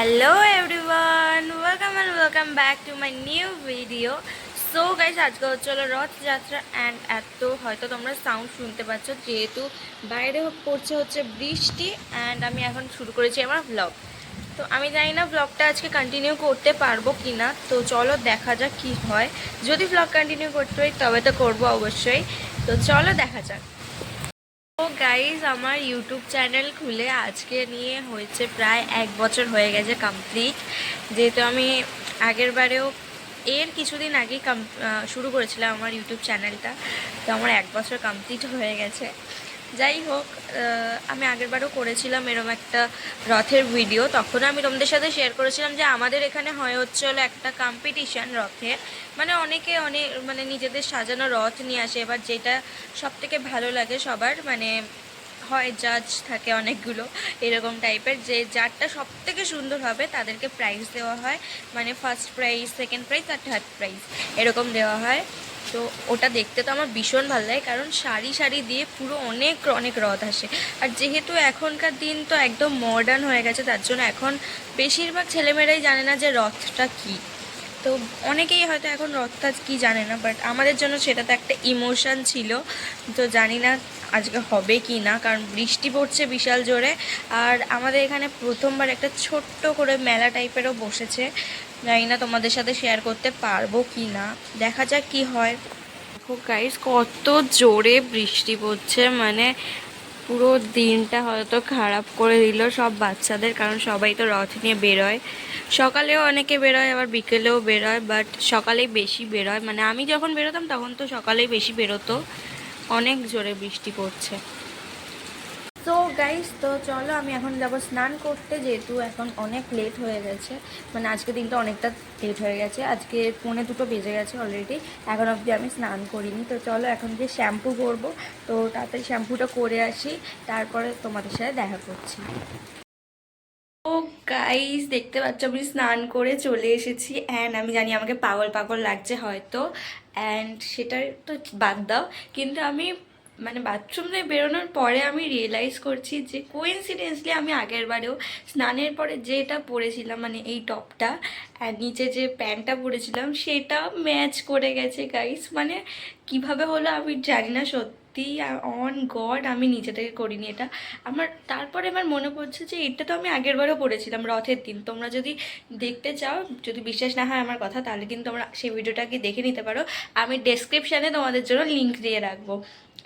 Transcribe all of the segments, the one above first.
Hello everyone welcome and welcome back to my new video so guys আজকে হচ্ছে হলো Rathyatra and এত হয়তো তোমরা সাউন্ড শুনতে পাচ্ছ, যেহেতু বাইরে পড়ছে হচ্ছে বৃষ্টি অ্যান্ড আমি এখন শুরু করেছি আমার ব্লগ তো আমি জানি না ব্লগটা আজকে কন্টিনিউ করতে পারব কি না তো চলো দেখা যাক কি হয়। যদি ব্লগ কন্টিনিউ করতে হয় তবে তো করব অবশ্যই। তো চলো দেখা যাক। তো গাইজ আমার ইউটিউব চ্যানেল খুলে আজকে নিয়ে হয়েছে প্রায় এক বছর হয়ে গেছে কমপ্লিট যেহেতু আমি আগের বারেও এর কিছুদিন আগেই আহ, শুরু করেছিলাম আমার ইউটিউব চ্যানেলটা তো আমার এক বছর কমপ্লিট হয়ে গেছে। যাই হোক আমি আগেরবারও করেছিলাম এরকম একটা রথের ভিডিও তখনও আমি তোমাদের সাথে শেয়ার করেছিলাম যে আমাদের এখানে হয় হচ্ছে হলো একটা কম্পিটিশান রথে। মানে অনেকে অনেক মানে নিজেদের সাজানো রথ নিয়ে আসে, এবার যেটা সব থেকে ভালো লাগে সবার মানে হয় জাজ থাকে অনেকগুলো, এরকম টাইপের যে যারটা সব থেকে সুন্দর হবে তাদেরকে প্রাইজ দেওয়া হয়। মানে ফার্স্ট প্রাইজ সেকেন্ড প্রাইজ আর থার্ড প্রাইজ এরকম দেওয়া হয়। তো ওটা দেখতে তো আমার ভীষণ ভালো লাগে, কারণ সারি সারি দিয়ে পুরো অনেক অনেক রথ আসে। আর যেহেতু এখনকার দিন তো একদম মডার্ন হয়ে গেছে, তার জন্য এখন বেশিরভাগ ছেলেমেয়েরাই জানে না যে রথটা কী। তো অনেকেই হয়তো এখন রথটা কি জানে না বাট আমাদের জন্য সেটা তো একটা ইমোশন ছিল। তো জানি না আজকে হবে কি না, কারণ বৃষ্টি পড়ছে বিশাল জোরে। আর আমাদের এখানে প্রথমবার একটা ছোট্ট করে মেলা টাইপেরও বসেছে। জানি না তোমাদের সাথে শেয়ার করতে পারব কি না দেখা যাক কি হয়। দেখো গাইস কত জোরে বৃষ্টি পড়ছে মানে পুরো দিনটা হয়তো খারাপ করে দিল সব বাচ্চাদের, কারণ সবাই তো রথ নিয়ে বেরোয়। সকালেও অনেকে বেরোয়, আবার বিকেলেও বেরোয় বাট সকালেই বেশি বেরোয়। মানে আমি যখন বেরোতাম, তখন তো সকালেই বেশি বেরোতো। অনেক জোরে বৃষ্টি পড়ছে। গাইস তো চলো আমি এখন যাব স্নান করতে, যেহেতু এখন অনেক লেট হয়ে গেছে। মানে আজকে দিনটা অনেকটা লেট হয়ে গেছে। আজকে পৌনে দুটো বেজে গেছে অলরেডি এখন অবধি আমি স্নান করিনি। তো চলো এখন যে শ্যাম্পু করব। তো তাড়াতাড়ি শ্যাম্পুটা করে আসি। তারপরে তোমাদের সাথে দেখা করছি। ও গাইস দেখতে পাচ্ছ আমি স্নান করে চলে এসেছি। অ্যান্ড আমি জানি আমাকে পাগল পাগল লাগছে হয়তো। অ্যান্ড সেটা তো বাদ দাও। কিন্তু আমি মানে বাথরুম থেকে বেরোনোর পরে আমি রিয়েলাইজ করছি যে কোইন্সিডেন্সলি আমি আগের বারেও স্নানের পরে যেটা পরেছিলাম মানে এই টপটা আর নিচে যে প্যান্টটা পরেছিলাম, সেটা ম্যাচ করে গেছে গাইস মানে কীভাবে হলো আমি জানি না, সত্যি অন গড আমি নিজে থেকে করিনি এটা। আমার, তারপরে আমার মনে পড়ছে যে এটা তো আমি আগেরবারও পড়েছিলাম রথের দিন। তোমরা যদি দেখতে চাও, যদি বিশ্বাস না হয় আমার কথা, তাহলে কিন্তু তোমরা সেই ভিডিওটাকে দেখে নিতে পারো। আমি ডেসক্রিপশানে তোমাদের জন্য লিঙ্ক দিয়ে রাখব।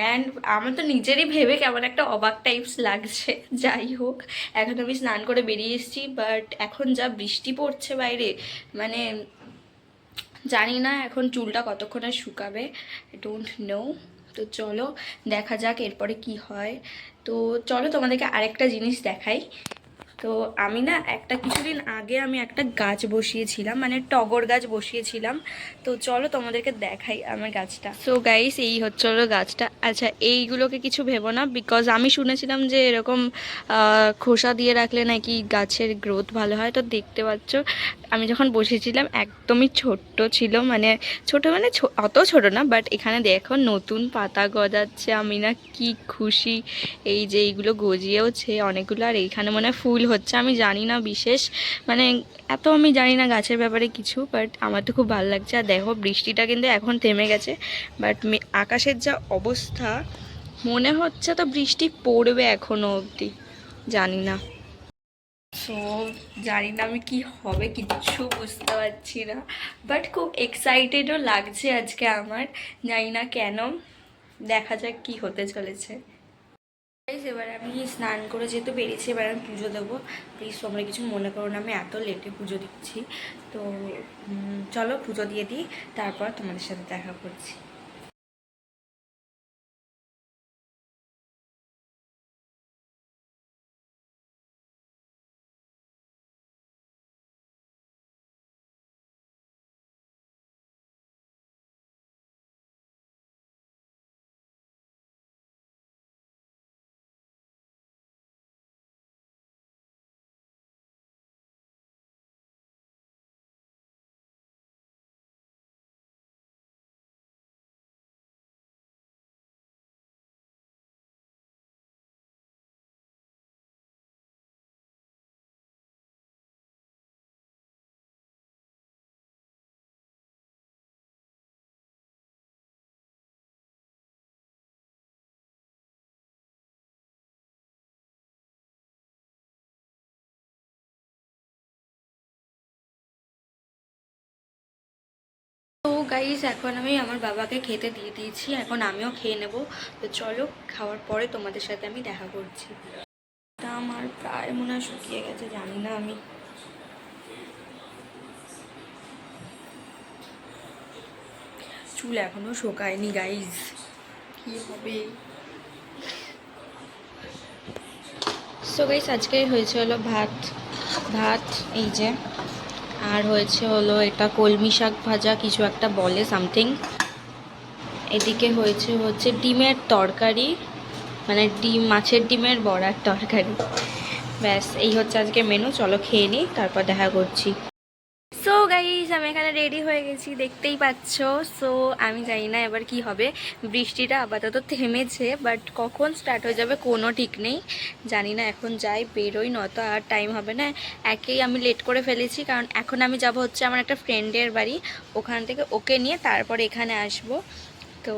অ্যান্ড আমার তো নিজেরই ভেবে কেমন একটা অবাক টাইপস লাগছে, যাই হোক। এখন আমি স্নান করে বেরিয়ে এসেছি বাট এখন যা বৃষ্টি পড়ছে বাইরে মানে জানি না এখন চুলটা কতক্ষণে শুকাবে ডোন্ট নো তো চলো, দেখা যাক এরপরে কি হয়। তো চলো তোমাদেরকে আরেকটা জিনিস দেখাই। তো আমি না একটা কিছুদিন আগে আমি একটা গাছ বসিয়েছিলাম মানে টগর গাছ বসিয়েছিলাম। তো চলো তোমাদেরকে দেখাই আমার গাছটা। সো গাইস এই হচ্ছে হলো গাছটা। আচ্ছা এইগুলোকে কিছু ভেবো না বিকজ আমি শুনেছিলাম যে এরকম খোসা দিয়ে রাখলে নাকি গাছের গ্রোথ ভালো হয়। তো দেখতে পাচ্ছ, আমি যখন বসেছিলাম, একদমই ছোট্ট ছিল মানে ছোট মানে অত ছোট না বাট এখানে দেখো নতুন পাতা গজাচ্ছে। আমি না কি খুশি, এই যে এইগুলো গজিয়েওছে অনেকগুলো, আর এইখানে মনে ফুল হচ্ছে, আমি জানি না বিশেষ। মানে এত আমি জানি না গাছের ব্যাপারে কিছু বাট আমার তো খুব ভালো লাগছে। আর দেখো, বৃষ্টিটা কিন্তু এখন থেমে গেছে বাট আকাশের যা অবস্থা, মনে হচ্ছে তো বৃষ্টি পড়বে এখনও অবধি, জানি না। সো জানি না আমি কি হবে, কিচ্ছু বুঝতে পারছি না বাট খুব এক্সাইটেডও লাগছে আজকে আমার, জানি না কেন, দেখা যাক কি হতে চলেছে। এবার আমি স্নান করে যেহেতু বেরিয়েছি, এবার আমি পুজো দেবো। প্লিজ তোমরা কিছু মনে করো না, আমি এত লেটে পুজো দিচ্ছি। তো চলো পুজো দিয়ে দিই, তারপর তোমাদের সাথে দেখা করছি। তো গাইস এখন আমি আমার বাবাকে খেতে দিয়ে দিয়েছি, এখন আমিও খেয়ে নেব। তো চলো, খাওয়ার পরে তোমাদের সাথে আমি দেখা করছি। তা আমার প্রায় মনে হয় শুকিয়ে গেছে, জানি না আমি। চুল এখনও শোকায়নি গাইজ কি হবে? সো গাইস আজকে হয়েছে হলো ভাত। ভাত, এই যে আর হয়েছে হলো এটা কলমি শাক ভাজা, কিছু একটা বলে সামথিং এদিকে হয়েছে হচ্ছে ডিমের তরকারি মানে ডিম, মাছের ডিমের বড়ার তরকারি। ব্যাস, এই হচ্ছে আজকে মেনু চলো খেয়ে নিই তারপর দেখা করছি। আমি এখানে রেডি হয়ে গেছি, দেখতেই পাচ্ছ। সো আমি জানি না এবার কি হবে। বৃষ্টিটা আপাতত থেমেছে বাট কখন স্টার্ট হয়ে যাবে কোনো ঠিক নেই। জানি না এখন যাই, বেরোই নয়তো আর টাইম হবে না। একেই আমি লেট করে ফেলেছি, কারণ এখন আমি যাব হচ্ছে আমার একটা ফ্রেন্ডের বাড়ি। ওখান থেকে ওকে নিয়ে তারপর এখানে আসব। তো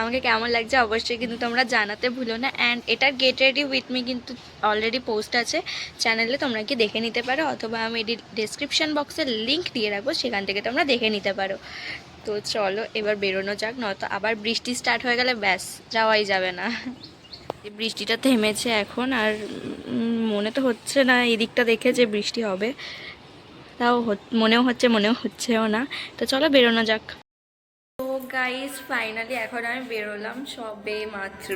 আমাকে কেমন লাগছে অবশ্যই কিন্তু তোমরা জানাতে ভুলো না। অ্যান্ড এটার গেট রেডি উইথ মি কিন্তু অলরেডি পোস্ট আছে। চ্যানেলে তোমরা কি দেখে নিতে পারো অথবা আমি এটি ডিসক্রিপশান বক্সে লিঙ্ক দিয়ে রাখব, সেখান থেকে তোমরা দেখে নিতে পারো। তো চলো, এবার বেরোনো যাক, নয়তো আবার বৃষ্টি স্টার্ট হয়ে গেলে ব্যাস, যাওয়াই যাবে না। বৃষ্টিটা থেমেছে এখন আর মনে তো হচ্ছে না এদিকটা দেখে যে বৃষ্টি হবে। তাও মনেও হচ্ছে, মনেও হচ্ছেও না। তো চলো বেরোনো যাক। গাইস ফাইনালি এখন আমি বেরোলাম সবে মাত্র।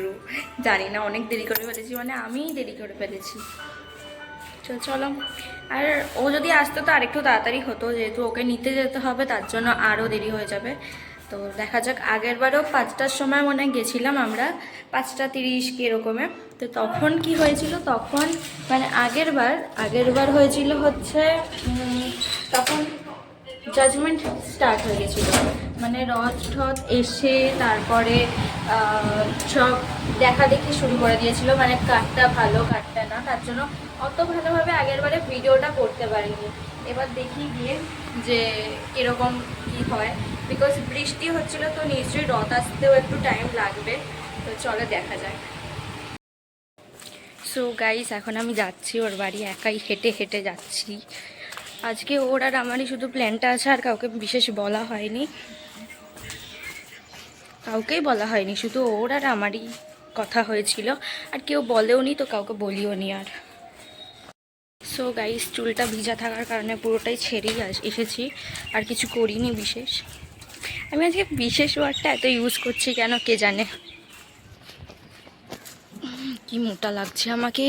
জানি না, অনেক দেরি করে ফেলেছি মানে আমিই দেরি করে ফেলেছি। তো চলো, আর ও যদি আসতো তো আরেকটু তাড়াতাড়ি হতো, যেহেতু ওকে নিতে যেতে হবে, তার জন্য আরও দেরি হয়ে যাবে। তো দেখা যাক আগের বারও পাঁচটার সময় মনে গেছিলাম আমরা, পাঁচটা তিরিশ কি এরকমে তো তখন কি হয়েছিল, তখন মানে আগের বার আগের বার হয়েছিল হচ্ছে তখন জাজমেন্ট স্টার্ট হয়ে গেছিল। মানে রথ ঠথ এসে তারপরে সব দেখা দেখি শুরু করে দিয়েছিল। মানে কাঠটা ভালো কাঠটা না, তার জন্য অত ভালোভাবে আগের বারে ভিডিওটা করতে পারিনি। এবার দেখি গিয়ে যে কীরকম কী হয়। বিকজ বৃষ্টি হচ্ছিল তো নিশ্চয়ই রথ আসতেও একটু টাইম লাগবে। তো চলো দেখা যাক। সো গাইস এখন আমি যাচ্ছি। ওর বাড়ি একাই হেঁটে হেঁটে যাচ্ছি। আজকে ওর আর আমারই শুধু প্ল্যানটা আছে, আর কাউকে বিশেষ বলা হয়নি। কাউকেই বলা হয়নি, শুধু ওর আর আমারই কথা হয়েছিল। আর কেউ বলেও নি তো কাউকে বলিও নি আর। সো গাইস চুলটা ভিজা থাকার কারণে পুরোটাই ছেড়েই এসেছি। আর কিছু করিনি বিশেষ। আমি আজকে বিশেষ ওয়ার্ডটা এত ইউজ করছি কেন কে জানে? কি মোটা লাগছে আমাকে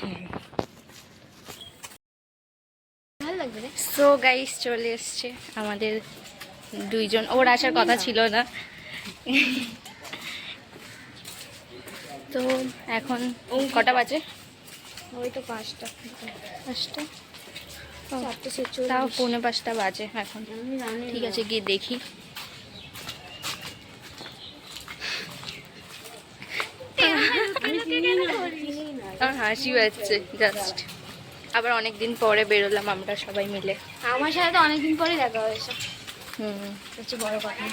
হ্যাঁ ভালো লাগবে রে সো গাইস চলে এসছে আমাদের দুইজন। ওর আসার কথা ছিল না। তো এখন কটা বাজে? ওই তো পাঁচটা। পাঁচটা? তাও পৌনে পাঁচটা বাজে এখন। ঠিক আছে গিয়ে দেখি। হাসি পাচ্ছে জাস্ট আবার অনেক দিন পরে বেরোলাম আমরা সবাই মিলে। আমার সাথে তো অনেকদিন পরে দেখা হয়েছে। হুম। হচ্ছে বড় কথা।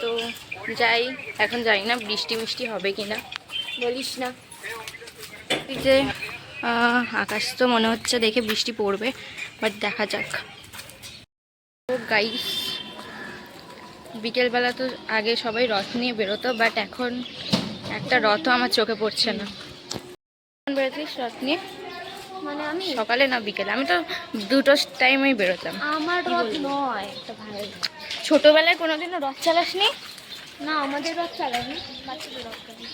তো যাই এখন জানি না বৃষ্টি মিষ্টি হবে কি না বলিস না। যে আকাশ তো মনে হচ্ছে দেখে বৃষ্টি পড়বে বাট দেখা যাক। ও গাইস বিকেলবেলা তো আগে সবাই রথ নিয়ে বেরোতো বাট এখন একটা রথও আমার চোখে পড়ছে না। বেরোতিস রথ নিয়ে মানে আমি সকালে না বিকেলে? আমি তো দুটো টাইমেই বেরোতাম। আমার রথ নয় একটা ভাই ছোটোবেলায় কোনোদিনও রথ চালাসনি? না আমাদের রথ চালাবি বাচ্চাদের রথ চালাবি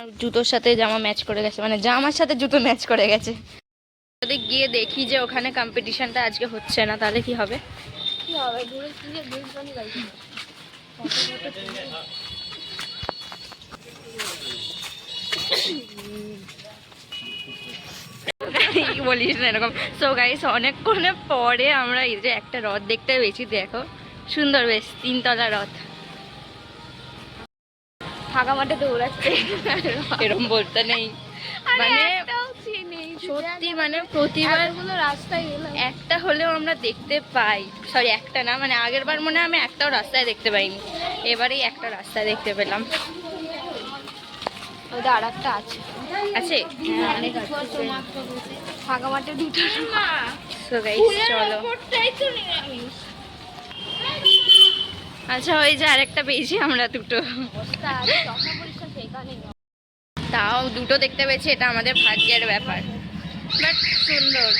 আর জুতোর সাথে জামা ম্যাচ করে গেছে। মানে জামার সাথে জুতো ম্যাচ করে গেছে। যদি গিয়ে দেখি যে ওখানে কম্পিটিশনটা আজকে হচ্ছে না তাহলে কি হবে? কি হবে? গাইছি বলিস না এরকম। সো গাইস অনেকক্ষণে পরে আমরা এই যে একটা রথ দেখতে পেয়েছি দেখো। সুন্দর বেশ তিনতলা রথ। ফাঁকা মাঠে দৌড়াচ্ছে। এরকম বলতে নেই। মানে সত্যি মানে প্রতিবার এতগুলো রাস্তায় একটা হলেও আমরা দেখতে পাই। সরি একটা না মানে আগের বার মনে হয় আমি একটাও রাস্তায় দেখতে পাইনি। এবারেই একটা রাস্তায় দেখতে পেলাম। আর একটা আছে। আছে? হ্যাঁ, আছে ফাঁকা মাঠে দুটো। চলো। আচ্ছা ওই যে আরেকটা পেয়েছি আমরা দুটো। তাও দুটো দেখতে পেয়েছি এটা আমাদের ভাগ্যের ব্যাপার। বাট সুন্দর।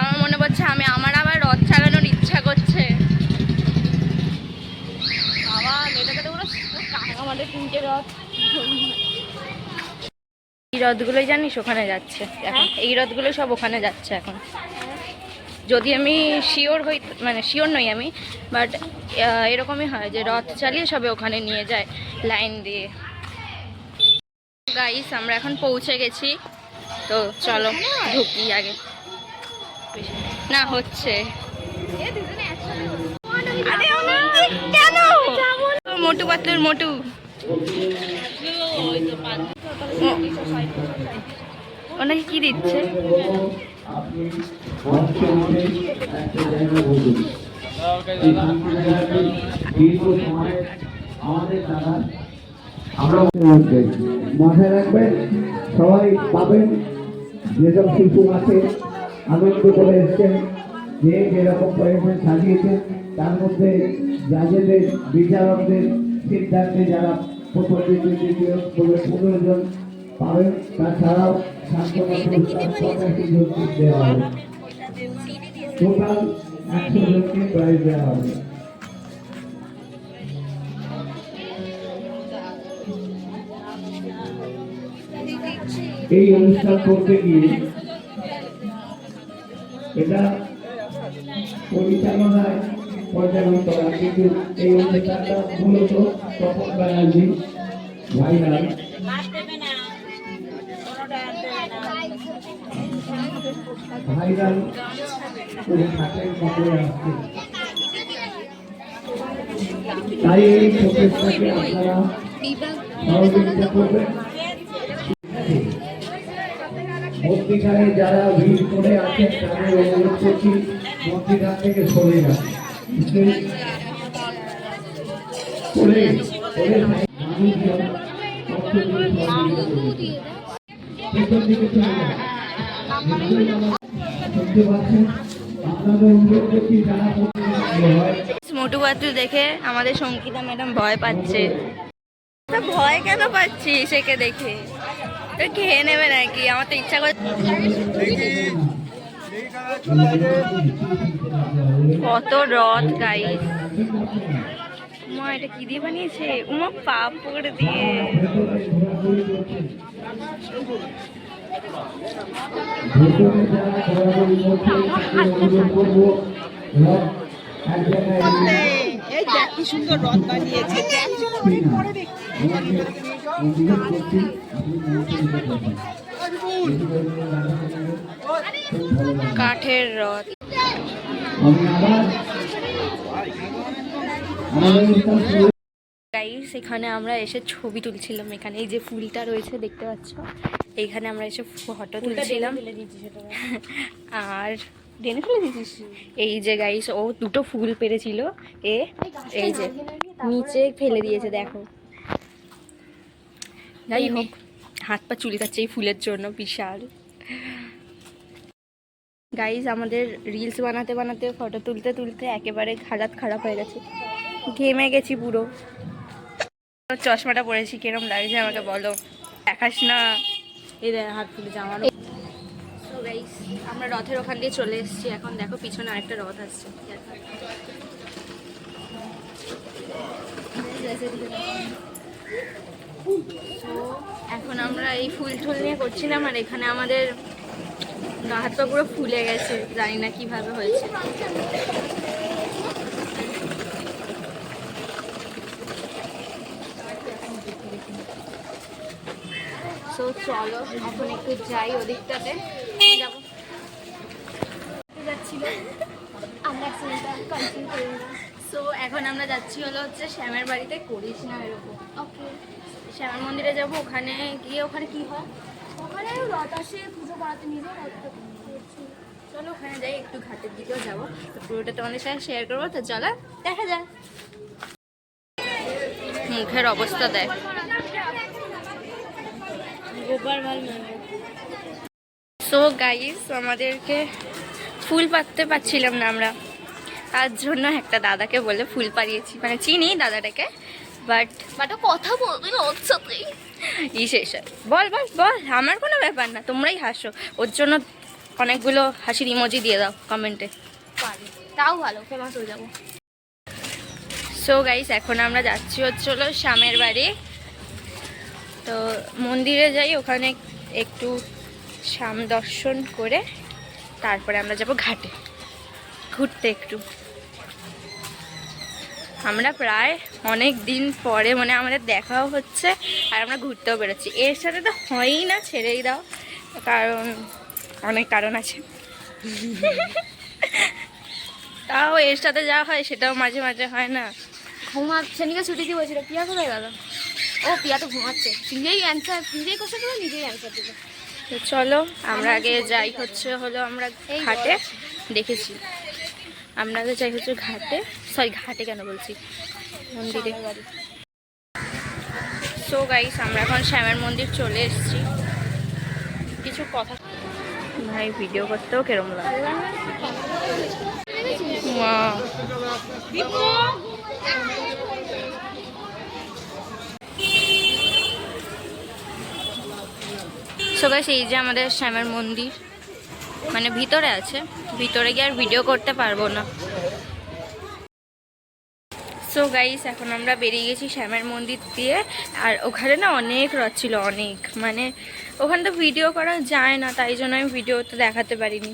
আমার মনে পড়ছে আমি আমার আবার রথ চালানোর ইচ্ছা করছে বাবা মেয়েটাকে তো পুরো রথ এই রথগুলোই জানিস ওখানে যাচ্ছে এখন। এই রথগুলো সব ওখানে যাচ্ছে এখন। যদি আমি শিওর হই মানে শিওর নই আমি বাট এরকমই হয় যে রথ চালিয়ে সবে ওখানে নিয়ে যায় লাইন দিয়ে। গাইস আমরা এখন পৌঁছে গেছি। তো চলো ঢুকি আগে। না হচ্ছে। মোটু পাতলুর মোটু। ওনাকে কি দিচ্ছে মাথায় রাখবেন সবাই পাবেন যেসব শিশু আছে আনন্দ করে এসছেন যে যেরকম পরিমাণ সাজিয়েছেন তার মধ্যে জাজেদের বিচারকদের সিদ্ধান্তে যারা দেওয়া দেওয়া এই অনুষ্ঠান করতে গিয়ে এটা পরিচালনায় পরিচালনা করা কিন্তু এই অনুষ্ঠানটা মূলত তপন ব্যানার্জি যারা ভিড় করে আছেন তাদের অনুরোধ করছি মধ্যিখান থেকে সরে যান মোটু পাতলু দেখে আমাদের সঙ্গীতা ম্যাডাম ভয় পাচ্ছে। ভয় কেন পাচ্ছি সেকে দেখে। তো খেয়ে নেবে নাকি? আমার তো ইচ্ছা করে কত রথ গাইস মা এটা কি দিয়ে বানিয়েছে? উমা পাপড় দিয়ে। এই দেখ কি সুন্দর রথ বানিয়েছে। দেখ কাঠের রথ। গাইস এখানে আমরা এসে ছবি তুলছিলাম। এখানে এই যে ফুলটা রয়েছে দেখতে পাচ্ছ? এইখানে আমরা এসে ফটো তুলছিলাম। আর ডেনে ফেলে দিয়েছিস? এই যে গাইস ও দুটো ফুল পেরেছিল। এ এই যে নিচে ফেলে দিয়েছে দেখো। যাই হোক হাত পা চুলকাচ্ছে এই ফুলের জন্য বিশাল। গাইস আমাদের রিলস বানাতে বানাতে ফটো তুলতে তুলতে একেবারে হালাত খারাপ হয়ে গেছে। ঘেমে গেছি পুরো। চশমাটা পরেছি কিরম লাগছে আমাকে বলো? দেখাস না। এদের হাত তুলে জামা So guys, আমরা রথের ওখান দিয়ে চলে এসেছি। এখন দেখো পিছনে আরেকটা রথ আসছে। এখন আমরা এই ফুল টুল নিয়ে করছিলাম আর এখানে আমাদের গা হাত পা পুরো ফুলে গেছে জানি না কীভাবে হয়েছে। সো চলো এখন একটু যাই ওদিকটাতে। যাব। যাচ্ছিল? আমরা সো এখন আমরা যাচ্ছি হলো হচ্ছে শ্যামের বাড়িতে করিস না এরকম। ওকে শ্যামের মন্দিরে যাব ওখানে গিয়ে ওখানে কি হয়? যাই, একটু ঘাটের যাব। পুরোটা তোমাদের সাথে শেয়ার করব দেখা মুখের অবস্থা দেখ। সো গাইস আমাদেরকে ফুল পাততে পারছিলাম না আমরা। তার জন্য একটা দাদাকে বলে ফুল পাড়িয়েছি। মানে চিনি দাদাটাকে। বাট বাট কথা বলবি না ইসে বল বল বল আমার কোনো ব্যাপার না তোমরাই হাসো। ওর জন্য অনেকগুলো হাসির ইমোজি দিয়ে দাও কমেন্টে তাও ভালো ফেমাস হয়ে যাব। সো গাইস এখন আমরা যাচ্ছি হচ্ছিল শ্যামের বাড়ি। তো মন্দিরে যাই ওখানে একটু শ্যাম দর্শন করে তারপরে আমরা যাব ঘাটে। ঘুরতে একটু। আমরা প্রায় অনেক দিন পরে মানে আমাদের দেখাও হচ্ছে আর আমরা ঘুরতেও বেরোচ্ছি এর সাথে তো হয়ই না ছেড়েই দাও। কারণ অনেক কারণ আছে। তাও এর সাথে যা হয় সেটাও মাঝে মাঝে হয় না। ঘুমাচ্ছে সেদিকে ছুটি দিয়ে বলছিল পিয়া কোথায় গেল? ও পিয়া তো ঘুমাচ্ছে। নিজেই অ্যান্সার নিজেই কোশ্চেন দেবে নিজেই অ্যান্সার দেবে তো চলো আমরা আগে যাই হচ্ছে হলো আমরা এই ঘাটে দেখেছি। আগে যাই হচ্ছে ঘাটে। সরি ঘাটে কেন বলছি? মন্দিরে। সো গাইস আমরা এখন শ্যামের মন্দির চলে এসেছি। কিছু কথা ভাই ভিডিও করতেও কেরম লাগে। Wow. সো গাইস এই যে আমাদের শ্যামের মন্দির। মানে ভিতরে আছে। ভিতরে গিয়ে আর ভিডিও করতে পারব না। সো গাইস এখন আমরা বেরিয়ে গেছি শ্যামের মন্দির দিয়ে। আর ওখানে না অনেক রথ ছিল, অনেক। মানে ওখানে তো ভিডিও করা যায় না, তাই জন্য আমি ভিডিও তো দেখাতে পারিনি।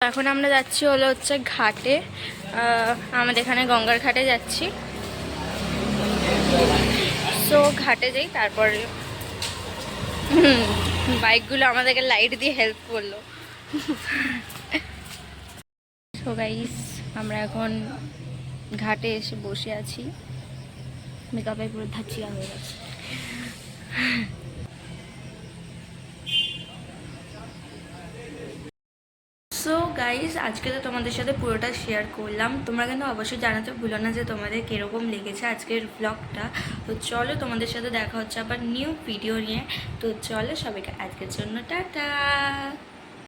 এখন আমরা যাচ্ছি হলো হচ্ছে ঘাটে। আমাদের এখানে গঙ্গার ঘাটে যাচ্ছি। সো ঘাটে যাই, তারপরে বাইকগুলো আমাদেরকে লাইট দিয়ে হেল্প করল। গাইস আমরা এখন ঘাটে এসে বসে আছি। মেকআপের পুরো ধাচিয়া হয়ে গেছে। গাইস আজকে তো তোমাদের সাথে পুরোটা শেয়ার করলাম। তোমরা কিন্তু অবশ্যই জানাতে ভুলো না যে তোমাদের কীরকম লেগেছে আজকের ব্লগটা তো চলো তোমাদের সাথে দেখা হচ্ছে আবার নিউ ভিডিও নিয়ে। তো চলো সবাইকে আজকের জন্য টাটা।